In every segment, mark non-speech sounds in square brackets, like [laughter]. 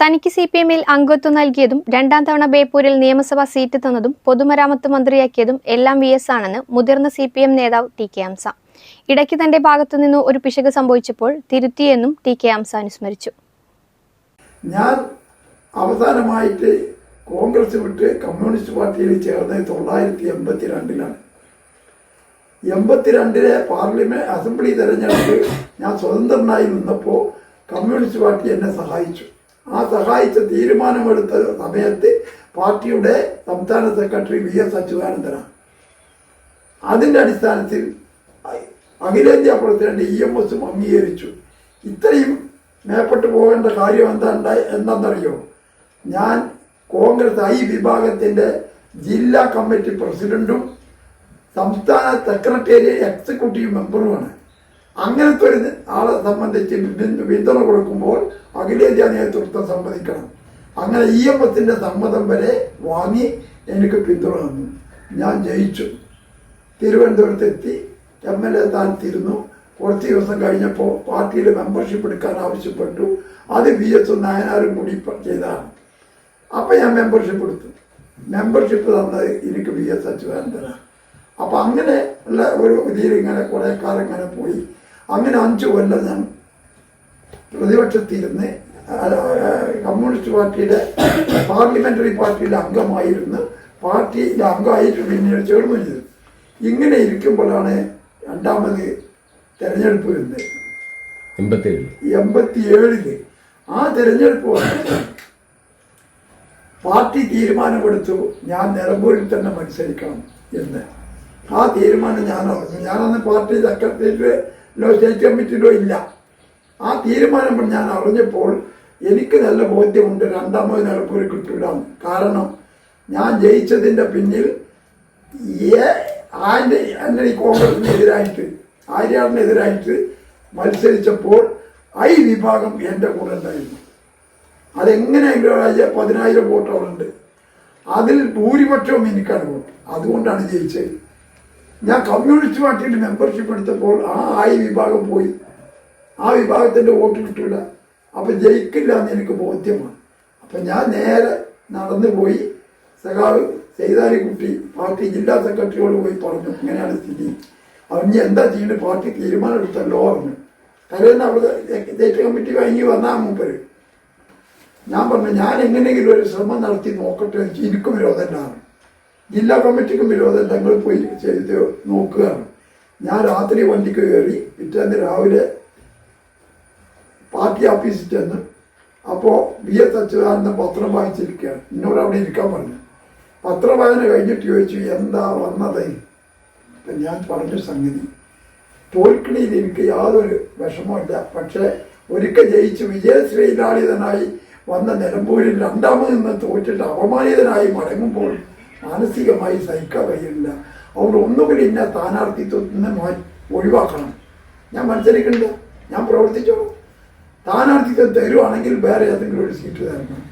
തനിക്ക് C P എമ്മിൽ അംഗത്വം നൽകിയതും രണ്ടാം തവണ ബേപ്പൂരിൽ നിയമസഭാ സീറ്റ് തന്നതും പൊതുമരാമത്ത് മന്ത്രിയാക്കിയതും എല്ലാം വി എസ് ആണെന്ന് മുതിർന്ന സി പി എം നേതാവ് ടി കെ ഹംസ ഇടയ്ക്ക് തന്റെ ഭാഗത്തുനിന്ന് ഒരു പിശക് സംഭവിച്ചപ്പോൾ തിരുത്തിയെന്നും ടി കെ ഹംസ അനുസ്മരിച്ചു. ഞാൻ അവസാനമായിട്ട് കോൺഗ്രസ് വിട്ട് കമ്മ്യൂണിസ്റ്റ് പാർട്ടിയിൽ ചേർന്നത് തൊള്ളായിരത്തി എൺപത്തി രണ്ടിലാണ് എൺപത്തിരണ്ടിലെ പാർലമെന്റ് അസംബ്ലി തെരഞ്ഞെടുപ്പ് ഞാൻ സ്വതന്ത്രനായി നിന്നപ്പോൾ കമ്മ്യൂണിസ്റ്റ് പാർട്ടി എന്നെ സഹായിച്ചു. ആ സഹായിച്ച തീരുമാനമെടുത്ത സമയത്ത് പാർട്ടിയുടെ സംസ്ഥാന സെക്രട്ടറി വി എസ് അച്യുതാനന്ദനാണ്. അതിന്റെ അടിസ്ഥാനത്തിൽ അഖിലേന്ത്യാ പ്രസിഡന്റ് ഇ എം എസും അംഗീകരിച്ചു. ഇത്രയും മേപ്പെട്ടു പോകേണ്ട കാര്യം എന്താ ഉണ്ടായി എന്താണെന്നറിയോ ഞാൻ കോൺഗ്രസ് ഐ വിഭാഗത്തിന്റെ ജില്ലാ കമ്മിറ്റി പ്രസിഡന്റും സംസ്ഥാന സെക്രട്ടേറിയറ്റ് എക്സിക്യൂട്ടീവ് മെമ്പറുമാണ്. അങ്ങനത്തെ ഒരു ആളെ സംബന്ധിച്ച് പിന്തു- പിന്തുണ കൊടുക്കുമ്പോൾ അഖിലേന്ത്യാ നേതൃത്വം സമ്മതിക്കണം. അങ്ങനെ ഇ എം എസിന്റെ സമ്മതം വരെ വാങ്ങി എനിക്ക് പിന്തുണ തന്നു. ഞാൻ ജയിച്ചു. തിരുവനന്തപുരത്ത് എത്തി. എം എൽ എ സ്ഥാനത്തിരുന്നു കുറച്ച് ദിവസം കഴിഞ്ഞപ്പോൾ പാർട്ടിയിൽ മെമ്പർഷിപ്പ് എടുക്കാൻ ആവശ്യപ്പെട്ടു. അത് വി എസ് നായനാരും കൂടി ചെയ്താണ്. അപ്പം ഞാൻ മെമ്പർഷിപ്പ് എടുത്തു. മെമ്പർഷിപ്പ് തന്നത് എനിക്ക് വി എസ് അച്യുതാനന്ദനാണ്. അപ്പം അങ്ങനെ ഉള്ള ഒരു ഇതിൽ ഇങ്ങനെ കുറേ കാലം ഇങ്ങനെ പോയി. അങ്ങനെ അഞ്ച് കൊല്ലം ഞാൻ പ്രതിപക്ഷത്തിരുന്ന് കമ്മ്യൂണിസ്റ്റ് പാർട്ടിയുടെ [coughs] പാർലമെന്ററി പാർട്ടിയിലെ അംഗമായിരുന്നു പാർട്ടിയിലെ അംഗമായിട്ട് പിന്നീട് ചേർന്നു ചെയ്തു. ഇങ്ങനെ ഇരിക്കുമ്പോഴാണ് രണ്ടാമത് തെരഞ്ഞെടുപ്പ് വരുന്നത്. എൺപത്തേഴ് എൺപത്തിയേഴിൽ ആ തെരഞ്ഞെടുപ്പ് പാർട്ടി തീരുമാനമെടുത്തു ഞാൻ നിലമ്പൂരിൽ തന്നെ മത്സരിക്കണം എന്ന്. ആ തീരുമാനം ഞാൻ അറിഞ്ഞു. ഞാനന്ന് പാർട്ടി സെക്രട്ടേറിയറ്റിലോ സ്റ്റേറ്റ് കമ്മിറ്റിയിലോ ഇല്ല. ആ തീരുമാനം ഞാൻ അറിഞ്ഞപ്പോൾ എനിക്ക് നല്ല ബോധ്യമുണ്ട് രണ്ടാമത് നിലമ്പൂരിൽ കിട്ടൂല. കാരണം ഞാൻ ജയിച്ചതിന്റെ പിന്നിൽ ഏ ആന്റെ ആന്റണി കോൺഗ്രസിനെതിരായിട്ട് ആര്യാടിനെതിരായിട്ട് മത്സരിച്ചപ്പോൾ ഐ വിഭാഗം എന്റെ കൂടെ ഉണ്ടായിരുന്നു. അതെങ്ങനെയെങ്കിലും പതിനായിരം വോട്ട് അവിടെ ഉണ്ട്. അതിൽ ഭൂരിപക്ഷവും എനിക്കാണ് വോട്ട്. അതുകൊണ്ടാണ് ജയിച്ചത്. ഞാൻ കമ്മ്യൂണിസ്റ്റ് പാർട്ടിയിൽ മെമ്പർഷിപ്പ് എടുത്തപ്പോൾ ആ ആയി വിഭാഗം പോയി. ആ വിഭാഗത്തിന്റെ വോട്ട് കിട്ടില്ല അപ്പം ജയിക്കില്ല എന്ന് എനിക്ക് ബോധ്യമാണ്. അപ്പം ഞാൻ നേരെ നടന്നു പോയി. സഖാവ് സെയ്താലിക്കുട്ടി പാർട്ടി ജില്ലാ സെക്രട്ടറിയോട് പോയി പറഞ്ഞു ഇങ്ങനെയാണ് സ്ഥിതി. അവൻ എന്താ ചെയ്യുന്നത് പാർട്ടി തീരുമാനം എടുത്തല്ലോ പറഞ്ഞു. തലേന്ന് അവിടെ സ്റ്റേറ്റ് കമ്മിറ്റി കഴിഞ്ഞ് വന്നാൽ മുമ്പ് ഞാൻ പറഞ്ഞു ഞാൻ എങ്ങനെയെങ്കിലും ഒരു ശ്രമം നടത്തി നോക്കട്ടെ എനിക്കും വിരോധമില്ലാണ് ജില്ലാ കമ്മിറ്റിക്കും വിരോധം തങ്ങൾ പോയി ചെയ്ത് നോക്കുകയാണ്. ഞാൻ രാത്രി വണ്ടിക്ക് കയറി പിറ്റേന്ന് രാവിലെ പാർട്ടി ഓഫീസിൽ ചെന്ന് അപ്പോൾ വി എസ് അച്യുതാനന്ദൻ പത്രം വായിച്ചിരിക്കുകയാണ്. എന്നോട് അവിടെ ഇരിക്കാൻ പറഞ്ഞു. പത്രവായന കഴിഞ്ഞിട്ട് ചോദിച്ചു എന്താ വന്നത്? അപ്പം ഞാൻ പറഞ്ഞ സംഗതി. തോൽക്കണിയിൽ എനിക്ക് യാതൊരു വിഷമമില്ല പക്ഷേ ഒരിക്കൽ ജയിച്ച് വിജയശ്രീലാളിതനായി വന്ന നിലമ്പൂരിൽ രണ്ടാമത് നിന്ന് തോറ്റിട്ട് അപമാനിതനായി മടങ്ങുമ്പോൾ മാനസികമായി സഹിക്കാൻ കഴിയില്ല അതുകൊണ്ട് ഒന്നുകൂടി എന്നെ സ്ഥാനാർത്ഥിത്വത്തിൽ നിന്ന് മാറ്റി ഒഴിവാക്കണം. ഞാൻ മത്സരിക്കണ്ട. ഞാൻ പ്രവർത്തിച്ചോ സ്ഥാനാർത്ഥിത്വം തരുവാണെങ്കിൽ വേറെ ഏതെങ്കിലും ഒരു സീറ്റ് തരണം.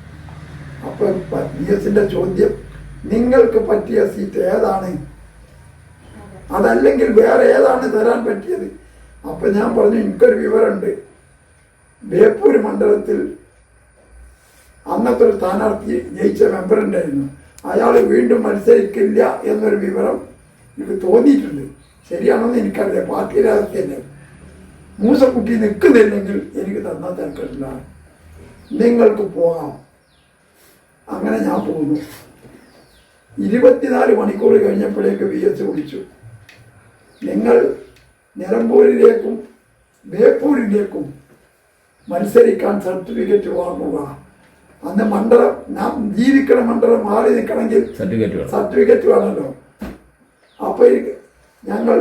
അപ്പോൾ ബി എസിന്റെ ചോദ്യം നിങ്ങൾക്ക് പറ്റിയ സീറ്റ് ഏതാണ്? അതല്ലെങ്കിൽ വേറെ ഏതാണ് തരാൻ പറ്റിയത്? അപ്പം ഞാൻ പറഞ്ഞു എനിക്കൊരു വിവരമുണ്ട്. ബേപ്പൂർ മണ്ഡലത്തിൽ അന്നത്തെ ഒരു സ്ഥാനാർത്ഥി ജയിച്ച മെമ്പർ ഉണ്ടായിരുന്നു. അയാൾ വീണ്ടും മത്സരിക്കില്ല എന്നൊരു വിവരം എനിക്ക് തോന്നിയിട്ടുണ്ട്. ശരിയാണെന്ന് എനിക്കറിയാം പാർട്ടി രാജ്യത്തിന്റെ മൂസക്കുട്ടി നിൽക്കുന്നില്ലെങ്കിൽ എനിക്ക് തന്നാൽ തിരക്കില്ല നിങ്ങൾക്ക് പോകാം. അങ്ങനെ ഞാൻ പോകുന്നു. ഇരുപത്തിനാല് മണിക്കൂർ കഴിഞ്ഞപ്പോഴേക്ക് വി എസ് വിളിച്ചു. നിങ്ങൾ നിലമ്പൂരിലേക്കും ബേപ്പൂരിലേക്കും മത്സരിക്കാൻ സർട്ടിഫിക്കറ്റ് വാങ്ങുക. അന്ന് മണ്ഡലം നാം ജീവിക്കണ മണ്ഡലം മാറി നിൽക്കണമെങ്കിൽ സർട്ടിഫിക്കറ്റ് സർട്ടിഫിക്കറ്റ് വേണമല്ലോ. അപ്പോൾ ഞങ്ങൾ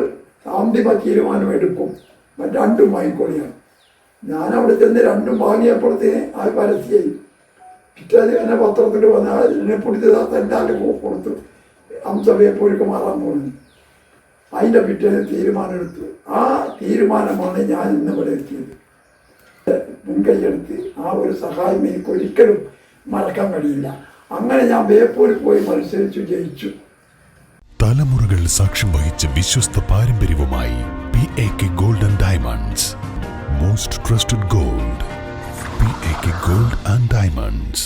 അന്തിമ തീരുമാനം എടുക്കും. രണ്ടും വാങ്ങിക്കൊള്ളിയാണ്. ഞാൻ അവിടെ ചെന്ന് രണ്ടും വാങ്ങിയപ്പോഴത്തേന് ആ പരസ്യമായി പിറ്റേന്ന് തന്നെ പത്രത്തിൽ വന്ന് എന്നെ പിടിച്ചതാത്ത എല്ലാവരും കൊടുത്തു. അംസഭയെ പോയിട്ട് മാറാൻ പോകുന്നു അതിന്റെ പിറ്റേന്ന് തീരുമാനമെടുത്തു ആ തീരുമാനമാണ് ഞാൻ ഇന്ന് ഇവിടെ എത്തിയത്. മുൻകൈയെടുത്ത് ആ ഒരു സഹായം എനിക്ക് ഒരിക്കലും മറക്കാൻ കഴിയില്ല. അങ്ങനെ ഞാൻ ബേപ്പൂരിൽ പോയി മത്സരിച്ചു ജയിച്ചു. തലമുറകൾ സാക്ഷ്യം വഹിച്ച വിശ്വസ്ത പാരമ്പര്യവുമായി P A K gold and diamonds most trusted gold P A K gold and diamonds